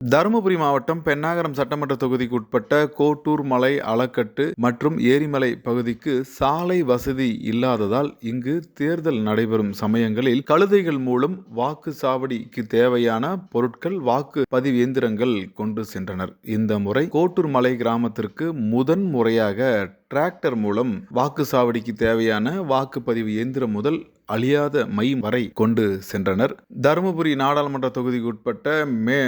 தருமபுரி மாவட்டம் பென்னாகரம் சட்டமன்ற தொகுதிக்கு உட்பட்ட கோட்டூர் மலை அளக்கட்டு மற்றும் ஏரிமலை பகுதிக்கு சாலை வசதி இல்லாததால் இங்கு தேர்தல் நடைபெறும் சமயங்களில் கழுதைகள் மூலம் வாக்கு சாவடிக்கு தேவையான பொருட்கள் வாக்கு பதிவு இயந்திரங்கள் கொண்டு சென்றனர். இந்த முறை கோட்டூர் மலை கிராமத்திற்கு முதன் முறையாக டிராக்டர் மூலம் வாக்கு சாவடிக்கு தேவையான வாக்குப்பதிவு இயந்திரம் முதல் அழியாத மை வரை கொண்டு சென்றனர். தருமபுரி நாடாளுமன்ற தொகுதிக்கு உட்பட்ட மே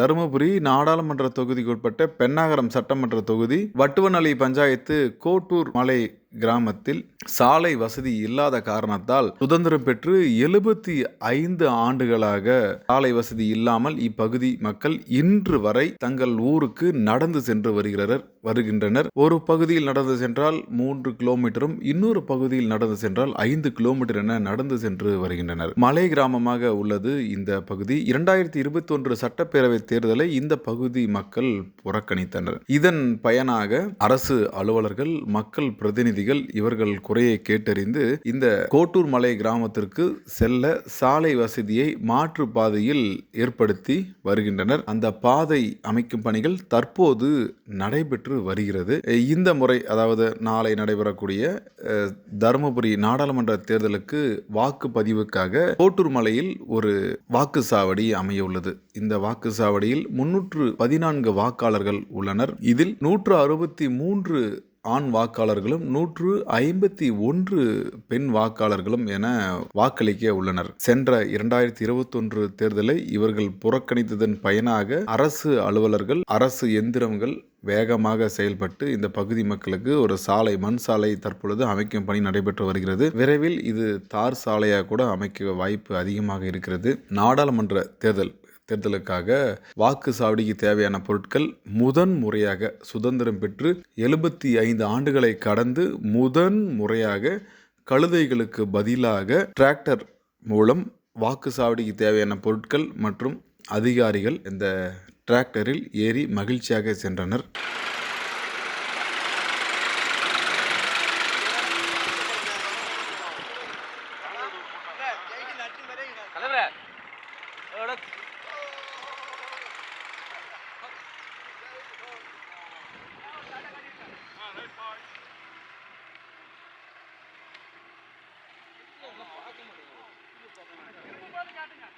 தருமபுரி நாடாளுமன்ற தொகுதிக்கு உட்பட்ட பென்னாகரம் சட்டமன்ற தொகுதி வட்டுவநலி பஞ்சாயத்து கோட்டூர் மலை கிராமத்தில் சாலை வசதி இல்லாத காரணத்தால் சுதந்திரம் பெற்று எழுபத்தி ஐந்து ஆண்டுகளாக சாலை வசதி இல்லாமல் இப்பகுதி மக்கள் இன்று வரை தங்கள் ஊருக்கு நடந்து சென்று வருகிறனர் வருகின்றனர். ஒரு பகுதியில் நடந்து சென்றால் மூன்று கிலோமீட்டரும் இன்னொரு பகுதியில் நடந்து சென்றால் ஐந்து கிலோமீட்டர் என நடந்து சென்று வருகின்றனர். மலை கிராமமாக உள்ளது இந்த பகுதி. இரண்டாயிரத்தி இருபத்தி ஒன்று சட்டப்பேரவை தேர்தலை இந்த பகுதி மக்கள் புறக்கணித்தனர். இதன் பயனாக அரசு அலுவலர்கள் மக்கள் பிரதிநிதி பிரதிநிதிகள் இவர்கள் குறையை கேட்டறிந்து இந்த கோட்டூர் மலை கிராமத்திற்கு செல்ல சாலை வசதியை மாற்று பாதையில் ஏற்படுத்தி வருகின்றனர். அந்த பாதை அமைக்கும் பணிகள் தற்போது நடைபெற்று வருகிறது. இந்த முறை அதாவது நாளை நடைபெறக்கூடிய தருமபுரி நாடாளுமன்ற தேர்தலுக்கு வாக்குப்பதிவுக்காக கோட்டூர் மலையில் ஒரு வாக்குச்சாவடி அமைய உள்ளது. இந்த வாக்குச்சாவடியில் முன்னூற்று பதினான்கு வாக்காளர்கள் உள்ளனர். இதில் நூற்று அறுபத்தி மூன்று ஆண் வாக்காளர்களும் நூற்று ஐம்பத்தி ஒன்று பெண் வாக்காளர்களும் என வாக்களிக்க உள்ளனர். சென்ற இரண்டாயிரத்தி இருபத்தொன்று தேர்தலை இவர்கள் புறக்கணித்ததன் பயனாக அரசு அலுவலர்கள் அரசு எந்திரங்கள் வேகமாக செயல்பட்டு இந்த பகுதி மக்களுக்கு ஒரு சாலை மண் சாலை தற்பொழுது அமைக்கும் பணி நடைபெற்று வருகிறது. விரைவில் இது தார் சாலையாக கூட அமைக்க வாய்ப்பு அதிகமாக இருக்கிறது. நாடாளுமன்ற தேர்தல் தேர்தலுக்காக வாக்கு சாவடிக்கு தேவையான பொருட்கள் முதன் முறையாக சுதந்திரம் பெற்று எழுபத்தி ஐந்து ஆண்டுகளை கடந்து முதன் முறையாக கழுதைகளுக்கு பதிலாக டிராக்டர் மூலம் வாக்கு சாவடிக்கு தேவையான பொருட்கள் மற்றும் அதிகாரிகள் இந்த டிராக்டரில் ஏறி மகிழ்ச்சியாக சென்றனர். பார்க்க மாட்டேங்குது